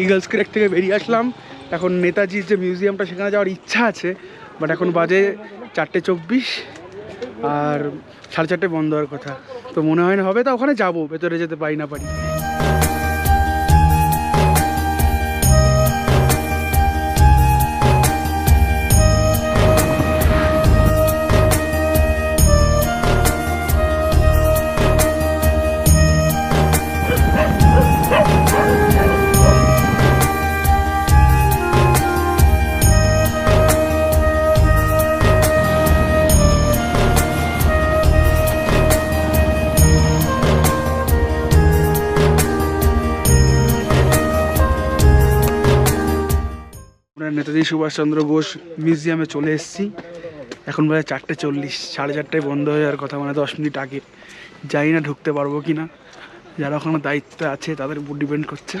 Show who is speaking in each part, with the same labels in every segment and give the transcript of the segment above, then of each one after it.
Speaker 1: Eagles ক্রেক থেকে বেরিয়ে আসলাম। এখন নেতাজির যে মিউজিয়ামটা সেখানে যাওয়ার ইচ্ছা আছে বাট এখন বাজে চারটে চব্বিশ আর সাড়ে চারটে বন্ধ হওয়ার কথা। তো মনে হয় না হবে, তা ওখানে যাব, ভেতরে যেতে পারি না পারি। আমরা নেতাজি সুভাষচন্দ্র বোস মিউজিয়ামে চলে এসেছি এখন বাজে চারটে চল্লিশ সাড়ে চারটায় বন্ধ হয়ে যাওয়ার কথা মানে দশ মিনিট আগে জানি না ঢুকতে পারবো কি না যারা ওখানে দায়িত্বে আছে তাদের উপর ডিপেন্ড করছে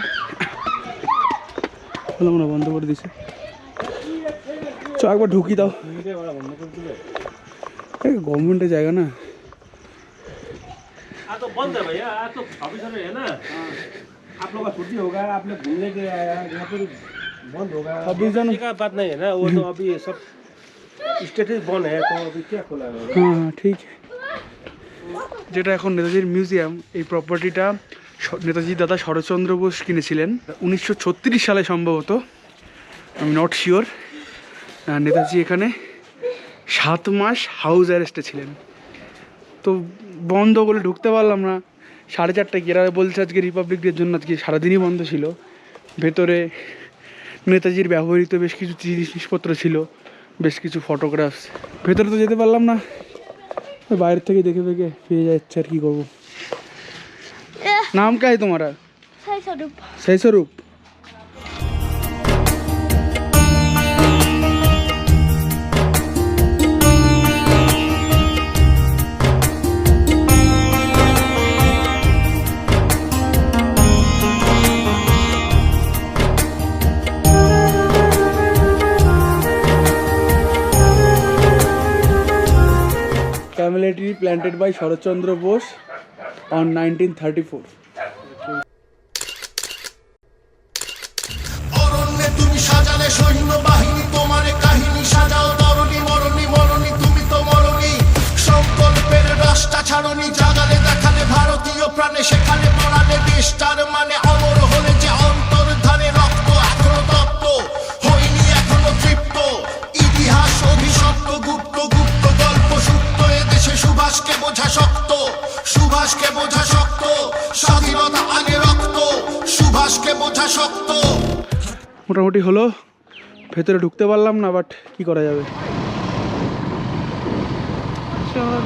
Speaker 1: হলো মনে হয় বন্ধ করে দিছে চ একবার ঢুকি দাও গভর্নমেন্টের জায়গা না
Speaker 2: आज तो बंद है भैया आज तो ऑफिसर है ना आप लोग का छुट्टी होगा आपने घूमने के आया यहाँ पर बंद होगा
Speaker 1: छब्बीस जन-
Speaker 2: का बात नहीं है ना वो तो अभी सब स्टेटस बंद है तो अभी क्या खुला है
Speaker 1: হ্যাঁ হ্যাঁ ঠিক যেটা এখন নেতাজির মিউজিয়াম এই প্রপার্টিটা নেতাজি দাদা শরৎচন্দ্র বোস কিনেছিলেন উনিশশো ছত্রিশ সালে সম্ভবত আমি নট শিওর নেতাজি এখানে সাত মাস হাউস অ্যারেস্টে ছিলেন তো বন্ধ করে ঢুকতে পারলাম না সাড়ে চারটায় এরা বলছে আজকে রিপাবলিক ডের জন্য আজকে সারাদিনই বন্ধ ছিল ভেতরে নেতাজির ব্যবহৃত বেশ কিছু জিনিসপত্র ছিল বেশ কিছু ফটোগ্রাফস ভেতরে তো যেতে পারলাম না। বাইরে থেকে দেখে দেখে পেয়ে যাচ্ছে আর কি করব। নাম কে তোমারা?
Speaker 3: সেই স্বরূপ?
Speaker 1: Tree planted by Sharad Bose on 1934.
Speaker 4: অরণ্যে তুমি সাজালে সৈন্য বাহিনী তোমার কাহিনী সাজাও তরণী, মরণী মরণী, তুমি তো মরণী সংকল্পের ছাড়নি, জাগালে দেখালে ভারতীয় প্রাণে, সেখানে পড়ালে দেশটার মানে সুভাষকে বোঝা শক্ত সুভাষকে বোঝা শক্ত স্বাধীনতা আগে রক্ত সুভাষকে বোঝা শক্ত।
Speaker 1: মোটামুটি হলো ভেতরে ঢুকতে পারলাম না বাট কি করা যাবে?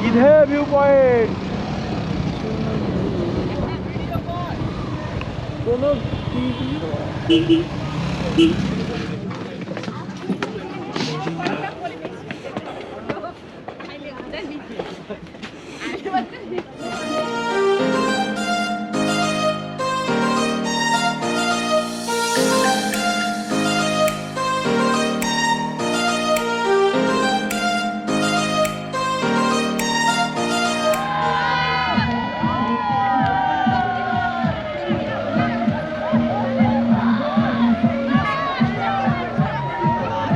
Speaker 1: ইধে ভিউ পয়েন্ট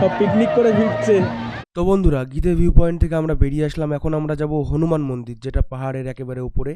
Speaker 1: সব পিকনিক করে ফিরছে
Speaker 5: তো বন্ধুরা গীতে ভিউ পয়েন্ট থেকে আমরা বেরিয়ে আসলাম। এখন আমরা যাব হনুমান মন্দির যেটা পাহাড়ের একেবারে উপরে।